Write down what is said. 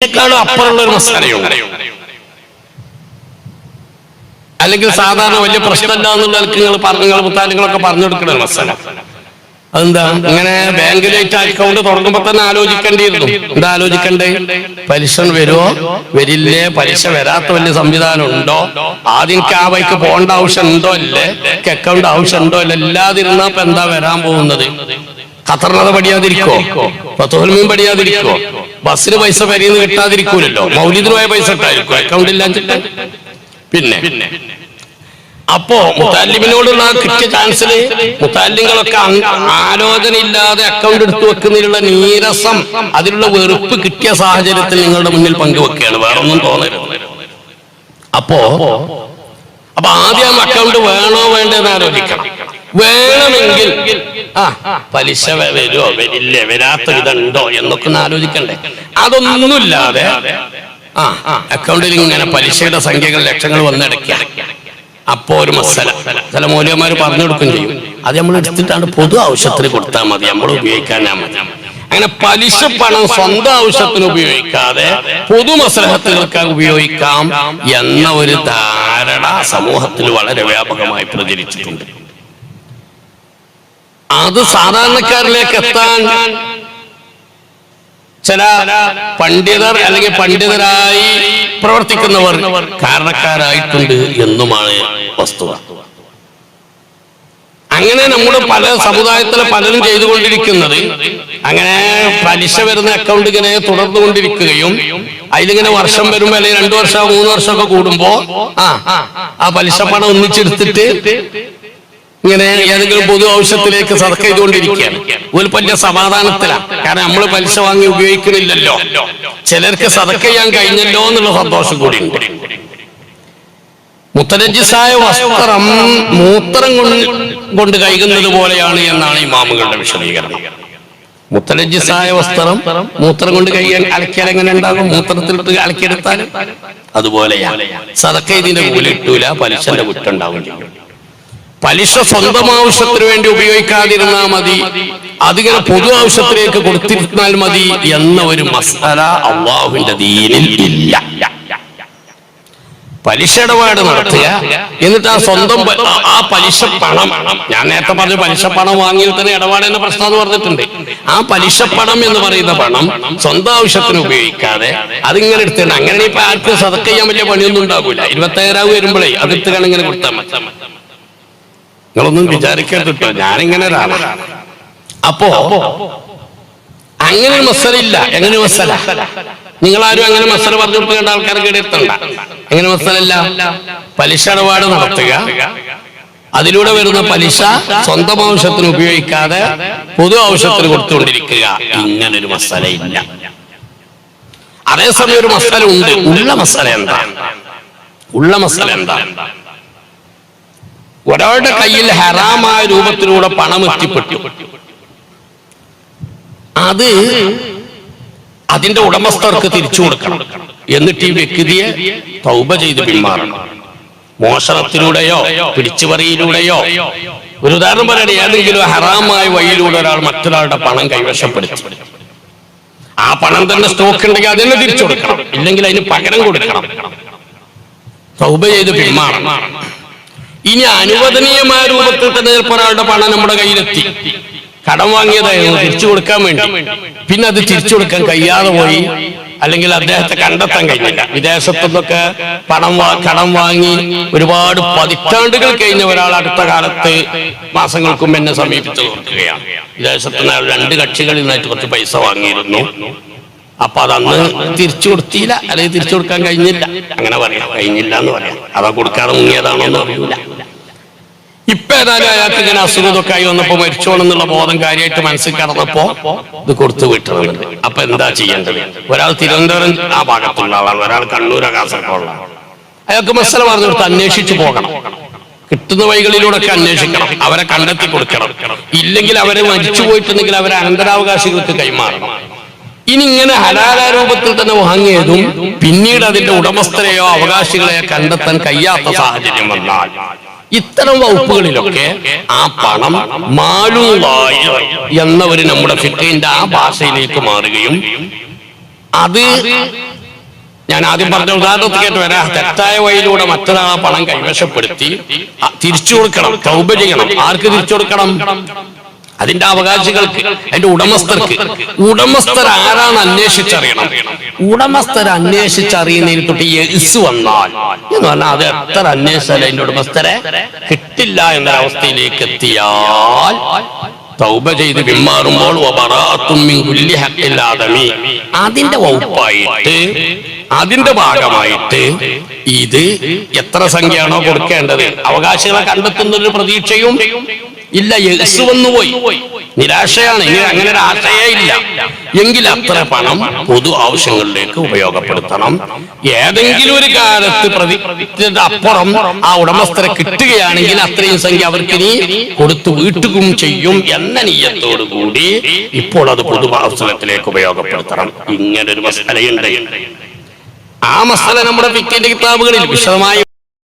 ഇതിനേക്കാളും അപ്പുറമുള്ള ഒരു മസാലയുണ്ട് അല്ലെങ്കിൽ സാധാരണ വലിയ പ്രശ്നമില്ല എന്നുള്ള നിങ്ങൾ പറഞ്ഞങ്ങൾ മുത്താലിങ്ങളൊക്കെ പറഞ്ഞു കൊടുക്കണ ഒരു മസാല അതെന്താ? ഇങ്ങനെ ബാങ്കിലേക്ക് അക്കൗണ്ട് തുടങ്ങുമ്പോ തന്നെ ആലോചിക്കേണ്ടിയിരുന്നു. എന്താ ആലോചിക്കണ്ടേ? പലിശ വരുമോ വരില്ലേ? പലിശ വരാത്ത വലിയ സംവിധാനം ഉണ്ടോ ആദ്യം ആ വഴിക്ക് പോകേണ്ട ആവശ്യം ഉണ്ടോ അല്ലേ അക്കൗണ്ട് ആവശ്യം ഉണ്ടോ അല്ല ഇല്ലാതിരുന്നപ്പോ എന്താ വരാൻ പോകുന്നത്? ഖത്തറിനത് പഠിയാതിരിക്കോ പത്തുഹൽമീൻ പഠിയാതിരിക്കോ ബസ്സിന് പൈസ പരിന്ന് കിട്ടാതിരിക്കൂലല്ലോ? മൗലിദിനുമായ പൈസ ഇട്ടായിരിക്കും അക്കൗണ്ട് ഇല്ലാച്ചിട്ട് പിന്നെ. അപ്പോ മുത്താലിമിനോടുള്ള കിട്ടിയ ചാൻസിൽ മുത്താലിങ്ങളൊക്കെ ആലോചന ഇല്ലാതെ അക്കൗണ്ട് എടുത്തു വെക്കുന്നതിലുള്ള നീരസം അതിലുള്ള വെറുപ്പ് കിട്ടിയ സാഹചര്യത്തിൽ നിങ്ങളുടെ മുന്നിൽ പങ്കുവെക്കുകയാണ്. വേറെ ഒന്നും തോന്നരുത്. അപ്പോ അപ്പൊ ആദ്യം അക്കൗണ്ട് വേണോ വേണ്ടെന്ന് ആലോചിക്കണം. വേണമെങ്കിൽ. ആ പലിശ വരുമോ വരില്ലേ? വരാത്ത ഇതുണ്ടോ? എന്നൊക്കെ ആലോചിക്കണ്ടേ. അതൊന്നുമില്ലാതെ ആ അക്കൗണ്ടിൽ ഇങ്ങനെ പലിശയുടെ സംഖ്യകൾ ലക്ഷങ്ങൾ വന്നിടയ്ക്ക. അപ്പോ ഒരു മസല. ചില മൂല്യന്മാർ പറഞ്ഞു കൊടുക്കുകയും ചെയ്യും. അത് നമ്മൾ എടുത്തിട്ടാണ് പൊതു ആവശ്യത്തിന് കൊടുത്താൽ മതി. നമ്മൾ ഉപയോഗിക്കാനാ മതി. അങ്ങനെ പലിശ പണം സ്വന്തം ആവശ്യത്തിന് ഉപയോഗിക്കാതെ പൊതു മസലഹത്തുകൾക്ക് ഉപയോഗിക്കാം എന്ന ഒരു ധാരണ സമൂഹത്തിൽ വളരെ വ്യാപകമായി പ്രചരിച്ചിട്ടുണ്ട്. അത് സാധാരണക്കാരിലേക്ക് എത്താൻ ചില പണ്ഡിതർ അല്ലെങ്കിൽ പണ്ഡിതരായി പ്രവർത്തിക്കുന്നവർ കാരണക്കാരായിട്ടുണ്ട് എന്നുമാണ് വസ്തുത. അങ്ങനെ നമ്മുടെ പല സമുദായത്തിലെ പലരും ചെയ്തുകൊണ്ടിരിക്കുന്നത് അങ്ങനെ പലിശ വരുന്ന അക്കൗണ്ട് ഇങ്ങനെ തുടർന്നുകൊണ്ടിരിക്കുകയും അതിലിങ്ങനെ വർഷം വരുമ്പോ അല്ലെങ്കിൽ രണ്ടു വർഷം മൂന്ന് വർഷമൊക്കെ കൂടുമ്പോ ആ ആ പലിശ പണം ഒന്നിച്ചെടുത്തിട്ട് ഇങ്ങനെ ഏതെങ്കിലും പൊതു ആവശ്യത്തിലേക്ക് സതക്ക ചെയ്തുകൊണ്ടിരിക്കുകയാണ് ഒരു വലിയ സമാധാനത്തിലാണ് കാരണം നമ്മൾ പലിശ വാങ്ങി ഉപയോഗിക്കുന്നില്ലല്ലോ ചിലർക്ക് സതക്ക ചെയ്യാൻ കഴിഞ്ഞല്ലോ എന്നുള്ള സന്തോഷം കൂടി ഉണ്ട് വസ്ത്രം മൂത്രം കൊണ്ട് കൈകുന്നത് പോലെയാണ് എന്നാണ് ഇമാമുകളുടെ വിശദീകരണം. മുത്തലജിസായ വസ്ത്രം മൂത്രം കൊണ്ട് കഴിയാൻ അലക്കിയാൽ എങ്ങനെ ഉണ്ടാകും? മൂത്രത്തിലിട്ട് അലക്കിയെടുത്താൽ? അതുപോലെയാണ് സതക്ക ഇതിന്റെ കൂലി ഇട്ടൂല പലിശന്റെ പലിശ സ്വന്തം ആവശ്യത്തിന് വേണ്ടി ഉപയോഗിക്കാതിരുന്നാൽ മതി. അതിങ്ങനെ പൊതു ആവശ്യത്തിലേക്ക് കൊടുത്തിരുന്നാൽ മതി എന്ന ഒരു മസാല അള്ളാഹുവിന്റെ ദീനിൽ ഇല്ല. പലിശ ഇടപാട് നടത്തുക. എന്നിട്ട് ആ സ്വന്തം ആ- പലിശ പണം ഞാൻ നേരത്തെ പറഞ്ഞ പലിശ പണം വാങ്ങിയാൽ തന്നെ എന്ന പ്രശ്നം എന്ന് പറഞ്ഞിട്ടുണ്ട്. ആ പലിശ പണം എന്ന് പറയുന്ന പണം സ്വന്തം ആവശ്യത്തിന് ഉപയോഗിക്കാതെ അതിങ്ങനെ എടുത്തിട്ടുണ്ട്. അങ്ങനെ ഇപ്പൊ ആർക്കും സതക്കയ്യാൻ വലിയ പണിയൊന്നും ഉണ്ടാകൂല ഇരുപത്തേഴാവ് വരുമ്പോഴേ അതെടുത്ത് ഇങ്ങനെ കൊടുത്താൽ മതി. നിങ്ങളൊന്നും വിചാരിക്കരുത് കേട്ടോ ഞാനിങ്ങനെ ഒരാളാണ് അപ്പോ അങ്ങനെ ഒരു മസല ഇല്ല എങ്ങനെ മസല? നിങ്ങളാരും അങ്ങനെ മസല പറഞ്ഞു കൊടുക്കേണ്ട ആൾക്കാർ കേടെടുത്തണ്ട എങ്ങനെ മസലല്ല പലിശ ഇടപാട് നടത്തുക. അതിലൂടെ വരുന്ന പലിശ സ്വന്തം ആവശ്യത്തിന് ഉപയോഗിക്കാതെ പൊതു ആവശ്യത്തിന് കൊടുത്തുകൊണ്ടിരിക്കുക. ഇങ്ങനൊരു മസലയില്ല. അതേസമയം ഒരു മസല ഉണ്ട്. ഉള്ള മസല എന്താ? ഉള്ള മസല എന്താ? ഒരാളുടെ കയ്യിൽ ഹറാമായ രൂപത്തിലൂടെ പണം എത്തിപ്പെട്ടു. അത് അതിന്റെ ഉടമസ്ഥർക്ക് തിരിച്ചു കൊടുക്കണം. എന്നിട്ട് ഈ വ്യക്തിയെ തൗബ ചെയ്ത് പിന്മാറണം. മോഷണത്തിലൂടെയോ പിടിച്ചുപറിയിലൂടെയോ. ഒരു ഉദാഹരണം പറയണേ ഏതെങ്കിലും ഹറാമായ വഴിയിലൂടെ ഒരാൾ മറ്റൊരാളുടെ പണം കൈവശപ്പെടുത്തി. ആ പണം തന്നെ സ്റ്റോക്ക് ഉണ്ടെങ്കിൽ അതിനെ തിരിച്ചു കൊടുക്കണം. ഇല്ലെങ്കിൽ അതിന് പകരം കൊടുക്കണം. തൗബ ചെയ്ത് പിന്മാറണം. ഇനി അനുവദനീയമായ രൂപത്തിൽ തന്നെ ചിലപ്പോൾ ഒരാളുടെ പണം നമ്മുടെ കയ്യിലെത്തി. കടം വാങ്ങിയതായിരുന്നു തിരിച്ചു കൊടുക്കാൻ വേണ്ടി. പിന്നെ അത് തിരിച്ചു കൊടുക്കാൻ കഴിയാതെ പോയി. അല്ലെങ്കിൽ അദ്ദേഹത്തെ കണ്ടെത്താൻ കഴിഞ്ഞില്ല. വിദേശത്തു നിന്നൊക്കെ പണം കടം വാങ്ങി ഒരുപാട് പതിറ്റാണ്ടുകൾ കഴിഞ്ഞ ഒരാൾ അടുത്ത കാലത്ത് മാസങ്ങൾക്കും എന്നെ സമീപിച്ചു നോക്കുകയാണ് വിദേശത്ത് നിന്ന് രണ്ട് കക്ഷികളിൽ നിന്നായിട്ട് കുറച്ച് പൈസ വാങ്ങിയിരുന്നു. അപ്പൊ അതന്ന് തിരിച്ചു കൊടുത്തില്ല. അല്ലെങ്കിൽ തിരിച്ചു കൊടുക്കാൻ കഴിഞ്ഞില്ല. അങ്ങനെ പറയാം. കഴിഞ്ഞില്ല എന്ന് പറയാം. അതാ കൊടുക്കാതെ മുങ്ങിയതാണോ എന്ന് അറിയൂല. ഇപ്പൊ ഏതായാലും അയാൾക്ക് ഇങ്ങനെ അസുഖമൊക്കെ ആയി വന്നപ്പോ മരിച്ചോണെന്നുള്ള ബോധം കാര്യമായിട്ട് മനസ്സിൽ കടന്നപ്പോ ഇത് കൊടുത്തു വിട്ടിരുന്നുണ്ട് അപ്പൊ എന്താ ചെയ്യേണ്ടത്? ഒരാൾ തിരുവനന്തപുരം ആ ഭാഗത്തുള്ള ആളാണ്. ഒരാൾ കണ്ണൂർ കാസർഗോഡുള്ള അയാൾക്ക് മസല പറഞ്ഞു കൊടുത്ത് അന്വേഷിച്ചു പോകണം. കിട്ടുന്ന വഴികളിലൂടെ ഒക്കെ അന്വേഷിക്കണം. അവരെ കണ്ടെത്തി കൊടുക്കണം. ഇല്ലെങ്കിൽ അവരെ മരിച്ചു പോയിട്ടുണ്ടെങ്കിൽ അവരെ അനന്തരാവകാശികൾക്ക് കൈമാറണം. ഇനി ഇങ്ങനെ ഹലാല രൂപത്തിൽ തന്നെ വാങ്ങിയതും പിന്നീട് അതിന്റെ ഉടമസ്ഥരെയോ അവകാശികളെയോ കണ്ടെത്താൻ കഴിയാത്ത സാഹചര്യം വന്നാൽ ഇത്തരം വകുപ്പുകളിലൊക്കെ ആ പണം മാലൂവായ എന്നവര് നമ്മുടെ ഫിക്കിന്റെ ആ ഭാഷയിലേക്ക് മാറുകയും അത് ഞാൻ ആദ്യം പറഞ്ഞ ഉദാഹരണത്തിൽ കേട്ട് വരാം. തെറ്റായ വഴിയിലൂടെ മറ്റൊരാളെ പണം കൈവശപ്പെടുത്തി തിരിച്ചു കൊടുക്കണം ചെയ്യണം. ആർക്ക് തിരിച്ചു കൊടുക്കണം? അതിന്റെ അവകാശികൾക്ക് അതിന്റെ ഉടമസ്ഥർക്ക്. ഉടമസ്ഥർ ആരാണ് അന്വേഷിച്ചറിയണം. ഉടമസ്ഥർ അന്വേഷിച്ചറിയുന്നതിൽ തൊട്ട് എസ് വന്നാൽ എന്ന് പറഞ്ഞാൽ അത് എത്ര അന്വേഷിച്ചാലും അതിന്റെ ഉടമസ്ഥരെ കിട്ടില്ല എന്നൊരവസ്ഥയിലേക്ക് എത്തിയാൽ തൗബ ചെയ്ത് പിന്മാറുമ്പോൾ. അതിന്റെ വകുപ്പായിട്ട് അതിന്റെ ഭാഗമായിട്ട് ഇത് എത്ര സംഖ്യയാണോ കൊടുക്കേണ്ടത്? അവകാശികളെ കണ്ടെത്തുന്ന ഒരു പ്രതീക്ഷയും ഇല്ല യഹസ് വന്നു പോയി നിരാശയാണ്. ഇനി അങ്ങനെ ഒരു ആശയേ ഇല്ല. എങ്കിൽ അത്ര പണം പൊതു ആവശ്യങ്ങളിലേക്ക് ഉപയോഗപ്പെടുത്തണം. ഏതെങ്കിലും ഒരു കാലത്ത് പ്രതി അപ്പുറം ആ ഉടമസ്ഥരെ കിട്ടുകയാണെങ്കിൽ അത്രയും സംഖ്യ അവർക്ക് ഇനി കൊടുത്തു വീട്ടുകയും ചെയ്യും എന്ന നീയത്തോടു കൂടി ഇപ്പോൾ അത് പൊതു ആവശ്യത്തിലേക്ക് ഉപയോഗപ്പെടുത്തണം. ഇങ്ങനൊരു ഒരു മസലയുണ്ട്. ആ മസല നമ്മുടെ പിക്കിന്റെ കിതാബുകളിൽ വിശദമായി